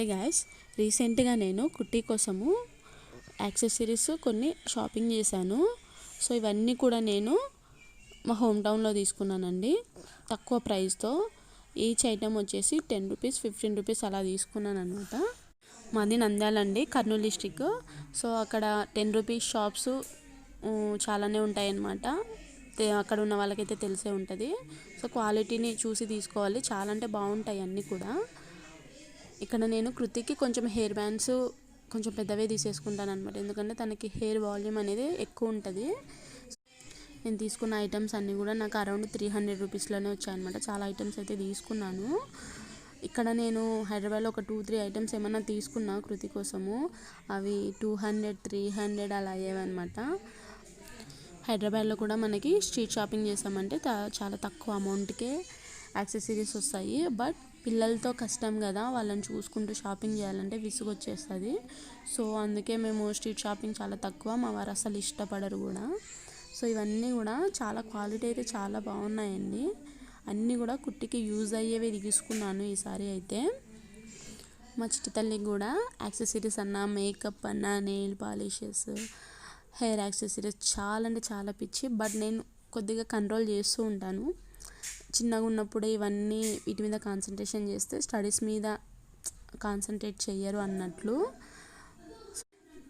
Hey guys రీసెంట్గా నేను కుట్టి కోసము యాక్సెసరీస్ కొన్ని షాపింగ్ చేశాను. సో ఇవన్నీ కూడా నేను మా హోమ్ టౌన్లో తీసుకున్నానండి. తక్కువ ప్రైస్తో ఈచ్ ఐటెం వచ్చేసి టెన్ రూపీస్ ఫిఫ్టీన్ రూపీస్ అలా తీసుకున్నాను అనమాట మాది నంద్యాలండి కర్నూలు డిస్టిక్ సో అక్కడ టెన్ రూపీస్ షాప్స్ చాలానే ఉంటాయన్నమాట. అక్కడ ఉన్న వాళ్ళకైతే తెలిసే ఉంటుంది. సో క్వాలిటీని చూసి తీసుకోవాలి. చాలా అంటే బాగుంటాయి అన్నీ కూడా. ఇక్కడ నేను కృతికి కొంచెం హెయిర్ బ్యాండ్స్ కొంచెం పెద్దవే తీసేసుకుంటాను అనమాట ఎందుకంటే తనకి హెయిర్ వాల్యూమ్ అనేది ఎక్కువ ఉంటుంది. నేను తీసుకున్న ఐటమ్స్ అన్నీ కూడా నాకు అరౌండ్ త్రీ హండ్రెడ్ రూపీస్లోనే వచ్చాయన్నమాట చాలా ఐటమ్స్ అయితే తీసుకున్నాను. ఇక్కడ నేను హైదరాబాద్లో ఒక టూ త్రీ ఐటమ్స్ ఏమైనా తీసుకున్నా కృతి కోసము. అవి టూ హండ్రెడ్ త్రీ హండ్రెడ్ అలా అయ్యేవన్నమాట. హైదరాబాద్లో కూడా మనకి స్ట్రీట్ షాపింగ్ చేసామంటే చాలా తక్కువ అమౌంట్కే యాక్సెసరీస్ వస్తాయి. బట్ పిల్లలతో కష్టం కదా. వాళ్ళని చూసుకుంటూ షాపింగ్ చేయాలంటే విసుగు వచ్చేస్తుంది సో అందుకే మేము స్ట్రీట్ షాపింగ్ చాలా తక్కువ. మా వారు అసలు ఇష్టపడరు కూడా. సో ఇవన్నీ కూడా చాలా క్వాలిటీ అయితే చాలా బాగున్నాయండి. అన్నీ కూడా కుట్టికి యూజ్ అయ్యేవి తీసుకున్నాను ఈసారి అయితే. మా చిట్టి తల్లికి కూడా యాక్సెసరీస్ అన్న మేకప్ అన్న నెయిల్ పాలిషెస్ హెయిర్ యాక్సెసరీస్ చాలా అంటే చాలా పిచ్చి. బట్ నేను కొద్దిగా కంట్రోల్ చేస్తూ ఉంటాను. చిన్నగా ఉన్నప్పుడే ఇవన్నీ వీటి మీద కాన్సన్ట్రేషన్ చేస్తే స్టడీస్ మీద కాన్సన్ట్రేట్ చెయ్యరు అన్నట్లు.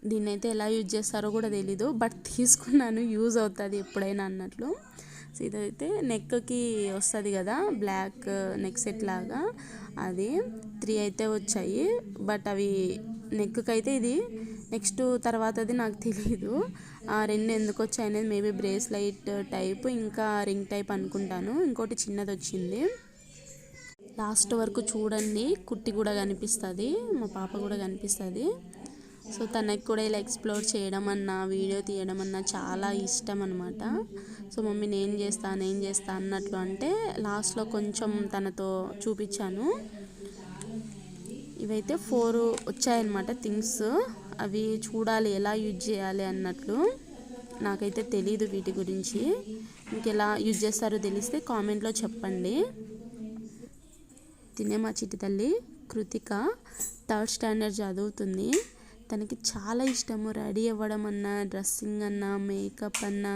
దీన్ని అయితే ఎలా యూజ్ చేస్తారో కూడా తెలీదు బట్ తీసుకున్నాను యూజ్ అవుతుంది ఎప్పుడైనా అన్నట్లు. సో ఇదైతే నెక్కి వస్తుంది కదా బ్లాక్ నెక్ సెట్ లాగా. అది త్రీ అయితే వచ్చాయి బట్ అవి నెక్కి అయితే ఇది నెక్స్ట్ తర్వాతది నాకు తెలియదు ఆ రెండు ఎందుకు వచ్చాయి అనేది మేబీ బ్రేస్లైట్ టైప్ ఇంకా రింగ్ టైప్ అనుకుంటాను. ఇంకోటి చిన్నది వచ్చింది. లాస్ట్ వరకు చూడండి కుట్టి కూడా కనిపిస్తుంది మా పాప కూడా కనిపిస్తుంది. సో తనకి కూడా ఇలా ఎక్స్ప్లోర్ చేయడం అన్నా వీడియో తీయడం అన్నా చాలా ఇష్టం అనమాట సో మమ్మీ నేను చేస్తా నేను చేస్తా అన్నట్లు అంటే లాస్ట్లో కొంచెం తనతో చూపించాను. ఇవైతే ఫోర్ వచ్చాయన్నమాట థింగ్స్. అవి చూడాలి ఎలా యూజ్ చేయాలి అన్నట్లు నాకైతే తెలీదు వీటి గురించి. మీకు ఎలా యూజ్ చేస్తారో తెలిస్తే కామెంట్లో చెప్పండి. తినే మా చిట్టి తల్లి కృతిక థర్డ్ స్టాండర్డ్ చదువుతుంది. తనకి చాలా ఇష్టము. రెడీ అవ్వడం అన్నా డ్రెస్సింగ్ అన్నా మేకప్ అన్నా.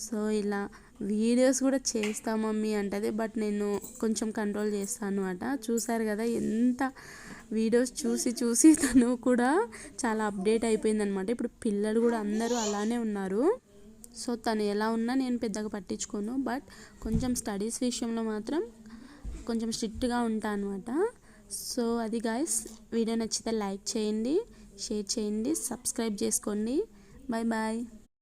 సో ఇలా వీడియోస్ కూడా చేస్తా మమ్మీ అంటది బట్ నేను కొంచెం కంట్రోల్ చేస్తాను అట. చూసారు కదా ఎంత వీడియోస్ చూసి చూసి తను కూడా చాలా అప్డేట్ అయిపోయిందనమాట. ఇప్పుడు పిల్లలు కూడా అందరూ అలానే ఉన్నారు. సో తను ఎలా ఉన్నా నేను పెద్దగా పట్టించుకోను బట్ కొంచెం స్టడీస్ విషయంలో మాత్రం కొంచెం స్ట్రిక్ట్గా ఉంటాను అనమాట సో అది గాయస్ వీడియో నచ్చితే లైక్ చేయండి షేర్ చేయండి సబ్స్క్రైబ్ చేసుకోండి. Bye bye